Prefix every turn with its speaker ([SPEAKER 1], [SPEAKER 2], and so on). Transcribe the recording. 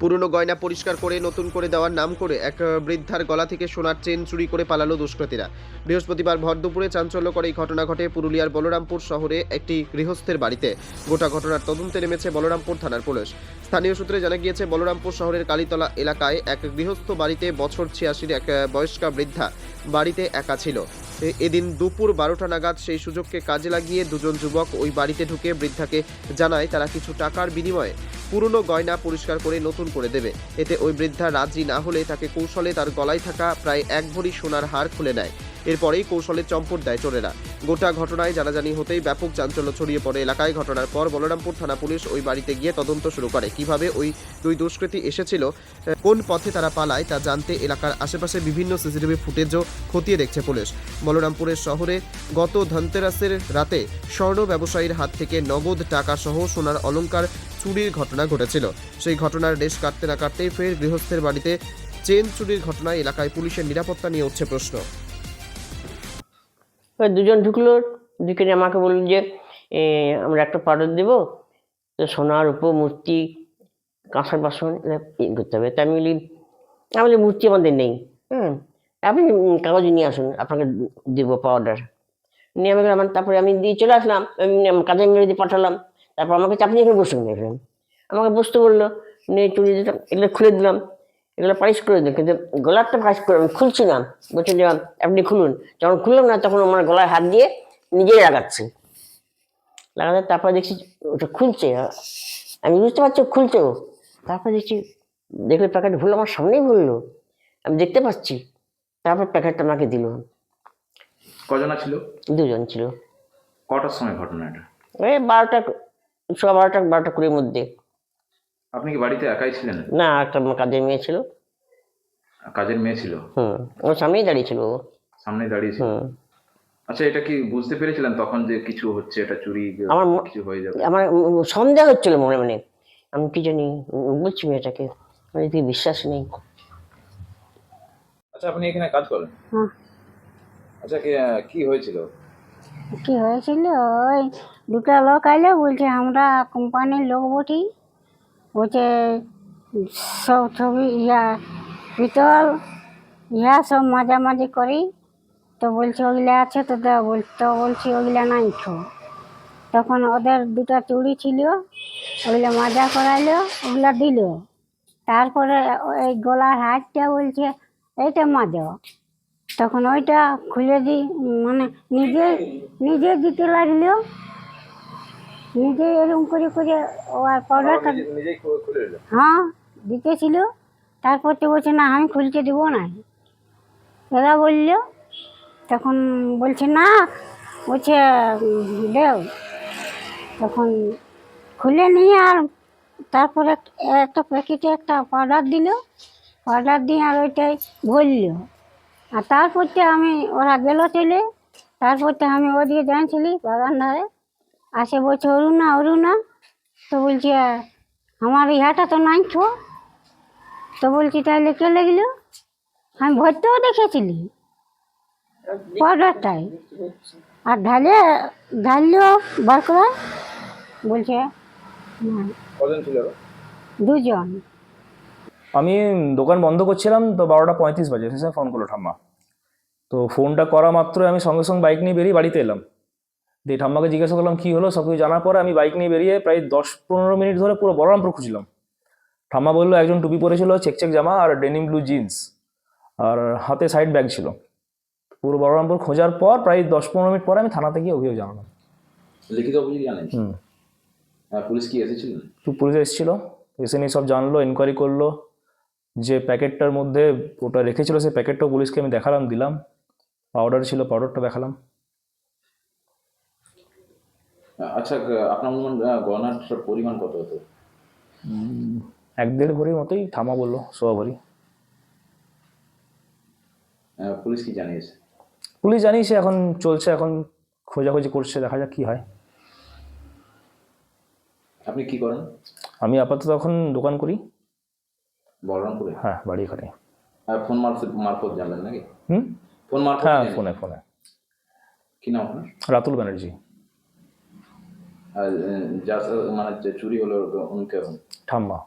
[SPEAKER 1] পুরনো গয়না পরিষ্কার করে নতুন করে দেওয়ার নাম করে এক বৃদ্ধার গলা থেকে সোনার চেন চুরি করে পালালো দুষ্কৃতীরা। বৃহস্পতিবার ভর দুপুরে চাঞ্চল্যকর এই ঘটনা ঘটে পুরুলিয়ার বলরামপুর শহরে একটি গৃহস্থের বাড়িতে। গোটা ঘটনার তদন্তে নেমেছে বলরামপুর থানার পুলিশ। স্থানীয় সূত্রে জানা গিয়েছে, বলরামপুর শহরের কালীতলা এলাকায় এক গৃহস্থ বাড়িতে বছর ছিয়াশির এক বয়স্কা বৃদ্ধা বাড়িতে একা ছিল। এদিন দুপুর বারোটা নাগাদ সেই সুযোগকে কাজে লাগিয়ে দুজন যুবক ওই বাড়িতে ঢুকে বৃদ্ধাকে জানায় তারা কিছু টাকার বিনিময়ে পুরনো গয়না পরিষ্কার করে নতুন করে দেবে। এতে ওই বৃদ্ধা রাজি না হলে তাকে কৌশলে তার গলায় থাকা প্রায় এক ভরি সোনার হার খুলে নেয়। এরপরেই কৌশলে চম্পট দেয় চোরেরা। গোটা ঘটনায় জানাজানি হতেই ব্যাপক চাঞ্চল্য ছড়িয়ে পড়ে এলাকায়। ঘটনার পর বলরামপুর থানা পুলিশ ওই বাড়িতে গিয়ে তদন্ত শুরু করে। কীভাবে ওই দুই দুষ্কৃতী এসেছিল, কোন পথে তারা পালায় তা জানতে এলাকার আশেপাশে বিভিন্ন সিসিটিভি ফুটেজও খতিয়ে দেখছে পুলিশ। বলরামপুরের শহরে গত ধনতেরাসের রাতে স্বর্ণ ব্যবসায়ীর হাত থেকে নগদ টাকা সহ সোনার অলংকার চুরির ঘটনা ঘটেছিল। সেই ঘটনার রেশ কাটতে না কাটতেই ফের গৃহস্থের বাড়িতে চেন চুরির ঘটনায় এলাকায় পুলিশের নিরাপত্তা নিয়ে উঠছে প্রশ্ন।
[SPEAKER 2] দুজন ঢুকলো ঢুকে আমাকে বলল যে আমরা একটা পাউডার দেবো, তো সোনার উপর মূর্তি কাঁসার বাসন ইয়ে করতে হবে। তা আমি বলি মূর্তি আমাদের নেই হ্যাঁ আপনি কাগজ নিয়ে আসুন, আপনাকে দেবো পাউডার। নিয়ে আমি গেলাম তারপরে আমি দিয়ে চলে আসলাম কাজে মেরে দিয়ে পাঠালাম। তারপর আমাকে চাপ নিয়ে এখানে বসে দেখলাম আমাকে বসতে বলল নিয়ে চুরি দিলাম এগুলো খুলে দিলাম এগুলো পালিশ করে দিলাম কিন্তু গলারটা পালিশ করে আমি খুলছি না বলছি যে আপনি খুলুন। যখন খুললাম না তখন আমার গলায় হাত দিয়ে নিজেই লাগাচ্ছে। লাগাতে তারপর দেখছি ওটা খুলছে। আমি বুঝতে পারছি ও খুলছে ও। তারপর দেখছি দেখলে প্যাকেট ভুল আমার সামনেই ভুললো আমি দেখতে পাচ্ছি। তারপর প্যাকেটটা আমাকে দিল।
[SPEAKER 3] কজনা ছিল?
[SPEAKER 2] দুজন ছিল।
[SPEAKER 3] কটার সময় ঘটনা এটা?
[SPEAKER 2] এই বারোটা সোয়া বারোটা বারোটা কুড়ির মধ্যে।
[SPEAKER 3] আপনি কি বাড়িতে একাই ছিলেন?
[SPEAKER 2] না একটা আমার কাজের মেয়ে ছিল।
[SPEAKER 3] কাজের মেয়ে ছিল?
[SPEAKER 2] হুম ওর সামনেই দাঁড়িয়ে ছিল ও।
[SPEAKER 3] সামনে দাঁড়িয়ে ছিল?
[SPEAKER 2] হুম।
[SPEAKER 3] আচ্ছা এটা কি বুঝতে পেরেছিলেন তখন যে কিছু হচ্ছে এটা চুরি
[SPEAKER 2] আমার
[SPEAKER 3] কিছু হয়ে যাবে?
[SPEAKER 2] আমার সন্দেহ হচ্ছিল মনে মনে আমি কি জানি বলছি মেয়েটাকে মানে তুই বিশ্বাস নেই।
[SPEAKER 3] আচ্ছা আপনি এখানে কাজ করেন?
[SPEAKER 4] হুম।
[SPEAKER 3] আচ্ছা কি কি হয়েছিল?
[SPEAKER 4] কি হয়েছিল? ওই দুটো লোক আইলো বলছে, আমরা কোম্পানির লোক বটি। বলছে, সব ছবি, ইয়া, পিতল, ইয়া সব মাঝামাঝি করি। তো বলছে ওগুলা আছে তো বল, তো বলছি ওগুলা নাই তো। তখন ওদের দুটো চুড়ি ছিল ওগুলা মাজা করাইলো ওগুলা দিল। তারপরে ওই গলার হাতটা বলছে, এইটা মাজো। তখন ওইটা খুলে দি মানে নিজে নিজে দিতে লাগল নিজে এরকম করে করে ও আর পাউডারটা হ্যাঁ দিতেছিল। তারপর তো বলছে না আমি খুলতে দেবো না। দাদা বলল তখন বলছে না। বলছে দেও। তখন খুলে নিয়ে আর তারপরে একটা প্যাকেটে একটা পাউডার দিল। পাউডার দিয়ে আর ওইটাই ভরলো আর তারপরতে আমি ওরা গেল চলে তারপরতে আমি ওদিকে জানছিলি বাগান ধারে আসে বলছে অরুণা অরুণা। তো বলছে আমার ইহাটা তো নাই তো। তো বলছি তাহলে কে লাগল? আমি ভরতেও দেখেছিলি। পাউডারটাই আর ঢালে ঢাললেও বার করে বলছে দুজন।
[SPEAKER 5] আমি দোকান বন্ধ করছিলাম তো বারোটা পঁয়ত্রিশ বাজে সে ফোন করল ঠাম্মা। তো ফোনটা করা মাত্রই আমি সঙ্গে সঙ্গে বাইক নিয়ে বেরিয়ে বাড়িতে এলাম। দিয়ে ঠাম্মাকে জিজ্ঞাসা করলাম কী হলো? সব কিছু জানার পরে আমি বাইক নিয়ে বেরিয়ে প্রায় দশ পনেরো মিনিট ধরে পুরো বলরামপুর খুঁজলাম। ঠাম্মা বলল একজন টুপি পরেছিল চেক চেক জামা আর ডেনিম ব্লু জিন্স আর হাতে সাইড ব্যাগ ছিল। পুরো বলরামপুর খোঁজার পর প্রায় দশ পনেরো মিনিট পরে আমি থানাতে গিয়ে অভিযোগ জানালাম।
[SPEAKER 3] লিখিত অভিযোগ জানেন পুলিশ কি এসেছিলেন
[SPEAKER 5] তো পুলিশ এসেছিল এসে নিয়ে সব জানলো এনকোয়ারি করল। যে প্যাকেটটার মধ্যে ওটা রেখেছিল সেই প্যাকেটটাও পুলিশকে আমি দেখালাম দিলাম। পাউডার ছিল পাউডারটা দেখালাম।
[SPEAKER 3] আচ্ছা আপনার অনুমান আহ, গয়নার পরিমাণ কত হতো?
[SPEAKER 5] এক দেড় ভরির মতোই থামা বলল সোয়া ভরি।
[SPEAKER 3] পুলিশ কি জানিয়েছে?
[SPEAKER 5] পুলিশ জানিয়েছে এখন চলছে এখন খোঁজাখুঁজি করছে দেখা যাক কী হয়।
[SPEAKER 3] আপনি কি করেন?
[SPEAKER 5] আমি আপাতত এখন দোকান করি।
[SPEAKER 3] বলরামপুরে?
[SPEAKER 5] হ্যাঁ বাড়ি
[SPEAKER 3] আহ, ফোন মারফত মারফত জানলেন নাকি?
[SPEAKER 5] হুম?
[SPEAKER 3] ফোন মারফত
[SPEAKER 5] হ্যাঁ ফোনে ফোনে।
[SPEAKER 3] কি নাম আপনার?
[SPEAKER 5] রাতুল ব্যানার্জি।
[SPEAKER 3] আর যা মানে চুরি হলো উনকে
[SPEAKER 5] ঠাম্মা।